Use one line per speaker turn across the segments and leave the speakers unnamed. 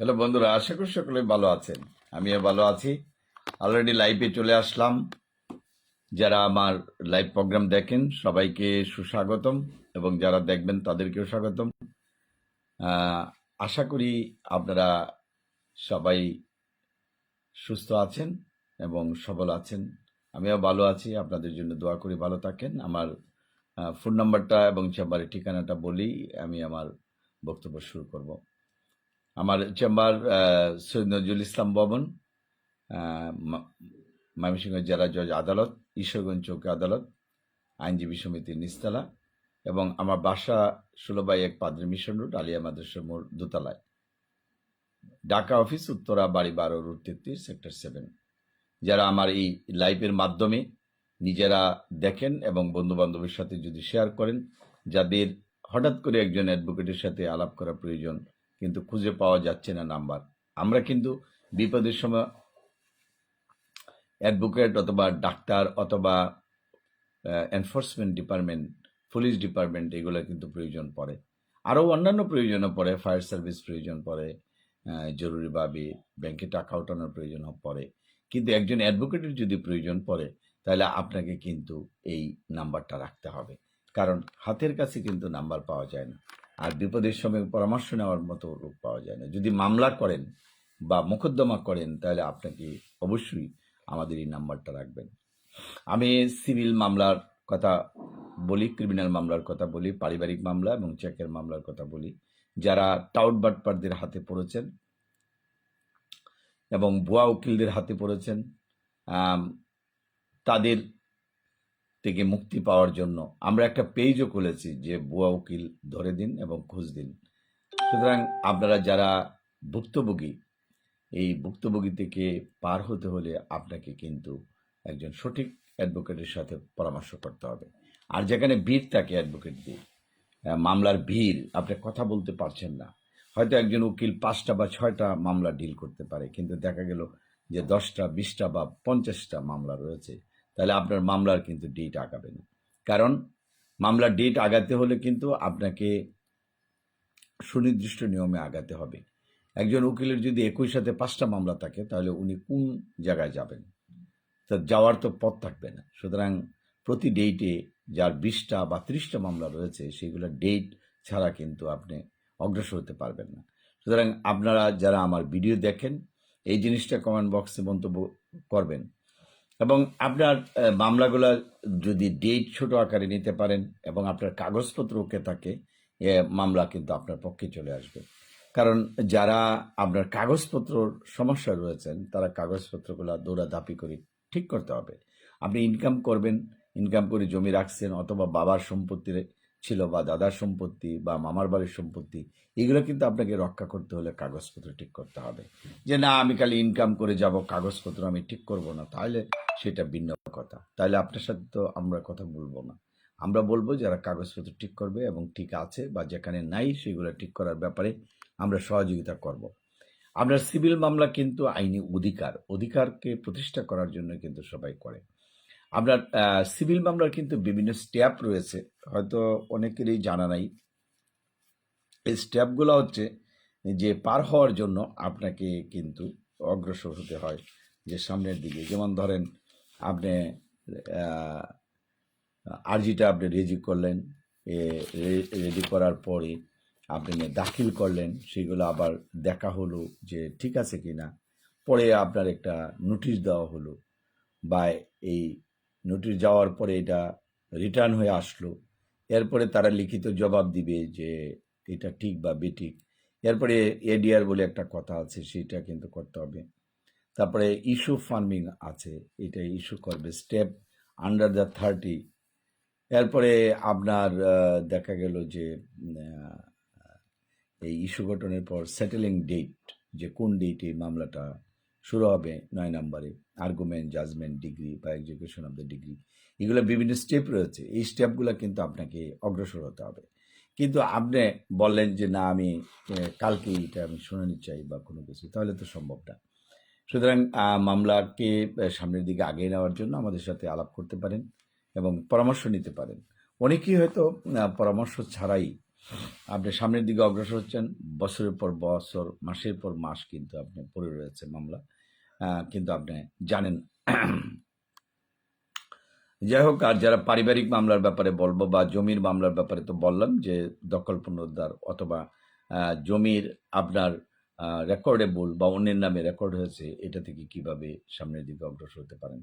Hello বন্ধুরা, আশা করি সকলে ভালো আছেন। আমিও ভালো আছি। অলরেডি লাইভে চলে আসলাম। যারা আমার লাইভ প্রোগ্রাম দেখেন, সবাইকে সুস্বাগতম এবং যারা দেখবেন তাদেরকেও স্বাগতম। আশা করি আপনারা সবাই সুস্থ আছেন এবং সবল আছেন। আমিও ভালো আছি, আপনাদের জন্য দোয়া করি ভালো থাকেন। আমার ফোন নাম্বারটা এবং চেম্বারের ঠিকানাটা বলি আমি আমার বক্তব্য শুরু করব। আমার চেম্বার সৈয়দ নজরুল ইসলাম ভবন ময়মনসিংহ জেলা জজ আদালত, ঈশ্বরগঞ্জ চৌকি আদালত, আইনজীবী সমিতির নিস্তালা এবং আমার বাসা ষোলোবাই এক পাদ্রী মিশন রোড, আলিয়া মাদ্রাসা মোড় দোতলায়। ঢাকা অফিস উত্তরা বাড়ি বারো রুট তেত্রিশ, সেক্টর সেভেন। যারা আমার এই লাইভের মাধ্যমে নিজেরা দেখেন এবং বন্ধু বান্ধবের সাথে যদি শেয়ার করেন, যাদের হঠাৎ করে একজন অ্যাডভোকেটের সাথে আলাপ করা প্রয়োজন কিন্তু খুঁজে পাওয়া যাচ্ছে না নাম্বার। আমরা কিন্তু বিপদের সময় অ্যাডভোকেট অথবা ডাক্তার অথবা এনফোর্সমেন্ট ডিপার্টমেন্ট পুলিশ ডিপার্টমেন্ট এগুলো কিন্তু প্রয়োজন পড়ে। আরও অন্যান্য প্রয়োজনও পড়ে ফায়ার সার্ভিস প্রয়োজন পড়ে জরুরিভাবে ব্যাংকে টাকা ওঠানোর প্রয়োজন পড়ে। কিন্তু একজন অ্যাডভোকেটের যদি প্রয়োজন পড়ে, তাহলে আপনাকে কিন্তু এই নাম্বারটা রাখতে হবে। কারণ হাতের কাছে কিন্তু নাম্বার পাওয়া যায় না। আর বিপদের সময় পরামর্শ নেওয়ার মতো লোক পাওয়া যায় না। যদি মামলা করেন বা মোকদ্দমা করেন, তাহলে আপনাকে অবশ্যই আমাদের এই নাম্বারটা রাখবেন। আমি সিভিল মামলার কথা বলি, ক্রিমিনাল মামলার কথা বলি, পারিবারিক মামলা এবং চেকের মামলার কথা বলি। যারা টাউট বাটপারদের হাতে পড়েছেন এবং ভুয়া উকিলদের হাতে পড়েছেন তাদের থেকে মুক্তি পাওয়ার জন্য। আমরা একটা পেজও খুলেছি যে ভুয়া উকিল ধরে দিন এবং খোঁজ দিন। সুতরাং আপনারা যারা ভুক্তভোগী, এই ভুক্তভোগী থেকে পার হতে হলে আপনাকে কিন্তু একজন সঠিক অ্যাডভোকেটের সাথে পরামর্শ করতে হবে। আর যেখানে ভিড় থাকে অ্যাডভোকেট দিয়ে মামলার ভিড়, আপনি কথা বলতে পারছেন না। হয়তো একজন উকিল পাঁচটা বা ছয়টা মামলা ডিল করতে পারে, কিন্তু দেখা গেল যে দশটা, বিশটা বা পঞ্চাশটা মামলা রয়েছে। তাহলে আপনার মামলার কিন্তু ডেট আগাবে না। কারণ মামলার ডেট আগাতে হলে কিন্তু আপনাকে সুনির্দিষ্ট নিয়মে আগাতে হবে। একজন উকিলের যদি একই সাথে পাঁচটা মামলা থাকে, তাহলে উনি কোন জায়গায় যাবেন? তা যাওয়ার তো পথ থাকবে না। সুতরাং প্রতি ডেটে যার বিশটা বা ত্রিশটা মামলা রয়েছে, সেগুলো ডেট ছাড়া কিন্তু আপনি অগ্রসর হতে পারবেন না। সুতরাং আপনারা যারা আমার ভিডিও দেখেন, এই জিনিসটা কমেন্ট বক্সে মন্তব্য করবেন। এবং আপনার মামলাগুলো যদি ডেট ছোট আকারে নিতে পারেন এবং আপনার কাগজপত্র ওকে থাকে মামলা কিন্তু আপনার পক্ষে চলে আসবে। কারণ যারা আপনার কাগজপত্র সমস্যা রয়েছেন, তারা কাগজপত্রগুলো দৌড়াধাপি করে ঠিক করতে হবে। আপনি ইনকাম করবেন ইনকাম করে জমি রাখছেন অথবা বাবার সম্পত্তি ছিল বা দাদার সম্পত্তি বা মামার বাড়ির সম্পত্তি, এগুলো কিন্তু আপনাকে রক্ষা করতে হলে কাগজপত্র ঠিক করতে হবে। যে না, আমি খালি ইনকাম করে যাব, কাগজপত্র আমি ঠিক করব না তাহলে সেটা ভিন্ন কথা। তাহলে আপনার সাথে তো আমরা কথা বলব না। আমরা বলব যারা কাগজপত্র ঠিক করবে এবং ঠিক আছে বা যেখানে নাই সেগুলো ঠিক করার ব্যাপারে আমরা সহযোগিতা করব। আপনার সিভিল মামলা কিন্তু আইনি অধিকার, অধিকারকে প্রতিষ্ঠা করার জন্য কিন্তু সবাই করে। আপনার সিভিল মামলার কিন্তু বিভিন্ন স্টেপ রয়েছে। হয়তো অনেকেরই জানা নাই। এই স্টেপগুলো হচ্ছে যে পার হওয়ার জন্য আপনাকে কিন্তু অগ্রসর হতে হয় যে সামনের দিকে। যেমন ধরেন আপনি আর্জিটা আপনি রেজি করলেন, এ রেডি করার পরে আপনি দাখিল করলেন, সেগুলো আবার দেখা হলো যে ঠিক আছে কি না পরে আপনার একটা নোটিশ দেওয়া হলো বা এই নোটিশ যাওয়ার পরে এটা রিটার্ন হয়ে আসলো। এরপরে তারা লিখিত জবাব দিবে যে এটা ঠিক বা বেঠিক। এরপরে এডিআর বলে একটা কথা আছে, সেটা কিন্তু করতে হবে। তারপরে ইস্যু ফার্মিং আছে, এটা ইস্যু করবে। স্টেপ আন্ডার দ্য থার্টি এরপরে আপনার দেখা গেল যে এই ইস্যু গঠনের পর সেটেলিং ডেট যে কোন ডেটে মামলাটা শুরু হবে নয় নম্বরে। আর্গুমেন্ট জাজমেন্ট ডিগ্রি বা এক্সিকিউশন অফ দ্য ডিগ্রি এগুলো বিভিন্ন স্টেপ রয়েছে। এই স্টেপগুলো কিন্তু আপনাকে অগ্রসর হতে হবে। কিন্তু আপনি বললেন যে, না, আমি কালকে এটা আমি শুনানি চাই বা কোনো কিছু। তাহলে তো সম্ভব না। সুতরাং মামলাকে সামনের দিকে আগিয়ে নেওয়ার জন্য আমাদের সাথে আলাপ করতে পারেন এবং পরামর্শ নিতে পারেন। অনেকেই হয়তো পরামর্শ ছাড়াই আপনি সামনের দিকে অগ্রসর হচ্ছেন, বছরের পর বছর, মাসের পর মাস কিন্তু আপনি পড়ে রয়েছে মামলা। কিন্তু আপনি জানেন। যাই হোক, আর যারা পারিবারিক মামলার ব্যাপারে বলব বা জমির মামলার ব্যাপারে তো বললাম যে, দখল পুনরুদ্ধার অথবা জমির আপনার রেকর্ডে রেকর্ডেবল বা অন্যের নামে রেকর্ড হয়েছে, এটা থেকে কীভাবে সামনের দিকে অগ্রসর হতে পারেন?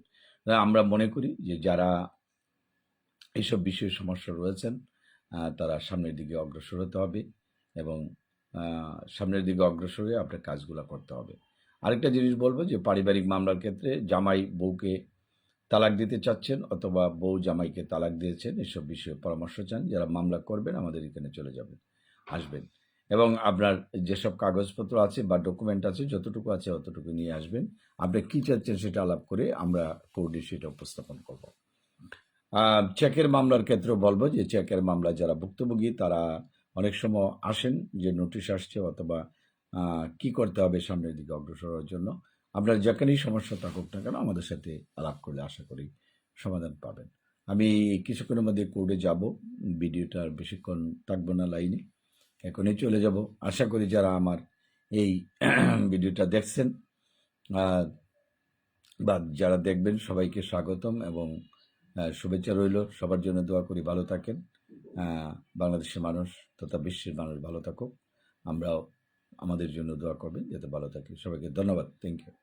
আমরা মনে করি যে, যারা এইসব বিষয়ে সমস্যা রয়েছেন তারা সামনের দিকে অগ্রসর হতে হবে এবং সামনের দিকে অগ্রসর হয়ে আপনার কাজগুলো করতে হবে। আরেকটা জিনিস বলব যে পারিবারিক মামলার ক্ষেত্রে জামাই বউকে তালাক দিতে চাচ্ছেন অথবা বউ জামাইকে তালাক দিয়েছেন, এসব বিষয়ে পরামর্শ চান, যারা মামলা করবেন আমাদের এখানে চলে যাবেন, আসবেন। এবং আপনার যেসব কাগজপত্র আছে বা ডকুমেন্ট আছে, যতটুকু আছে অতটুকু নিয়ে আসবেন। আপনি কী চাচ্ছেন সেটা আলাপ করে আমরা কোর্টে সেটা উপস্থাপন করব। চেকের মামলার ক্ষেত্রেও বলব যে চেকের মামলা যারা ভুক্তভোগী, তারা অনেক সময় আসেন যে নোটিশ আসছে অথবা কি করতে হবে সামনের দিকে অগ্রসর হওয়ার জন্য। আপনার যেখানেই সমস্যা থাকুক না কেন আমাদের সাথে আলাপ করলে আশা করি সমাধান পাবেন। আমি কিছুক্ষণের মধ্যে কোর্টে যাব, ভিডিওটা আর বেশিক্ষণ থাকব না লাইনে, এখনই চলে যাব। আশা করি যারা আমার এই ভিডিওটা দেখছেন বা যারা দেখবেন সবাইকে স্বাগতম এবং শুভেচ্ছা রইল। সবার জন্য দোয়া করি ভালো থাকেন। বাংলাদেশের মানুষ তথা বিশ্বের মানুষ ভালো থাকুক। আমরাও আমাদের জন্য দোয়া করবেন, যাতে ভালো থাকি সবাইকে ধন্যবাদ। Thank you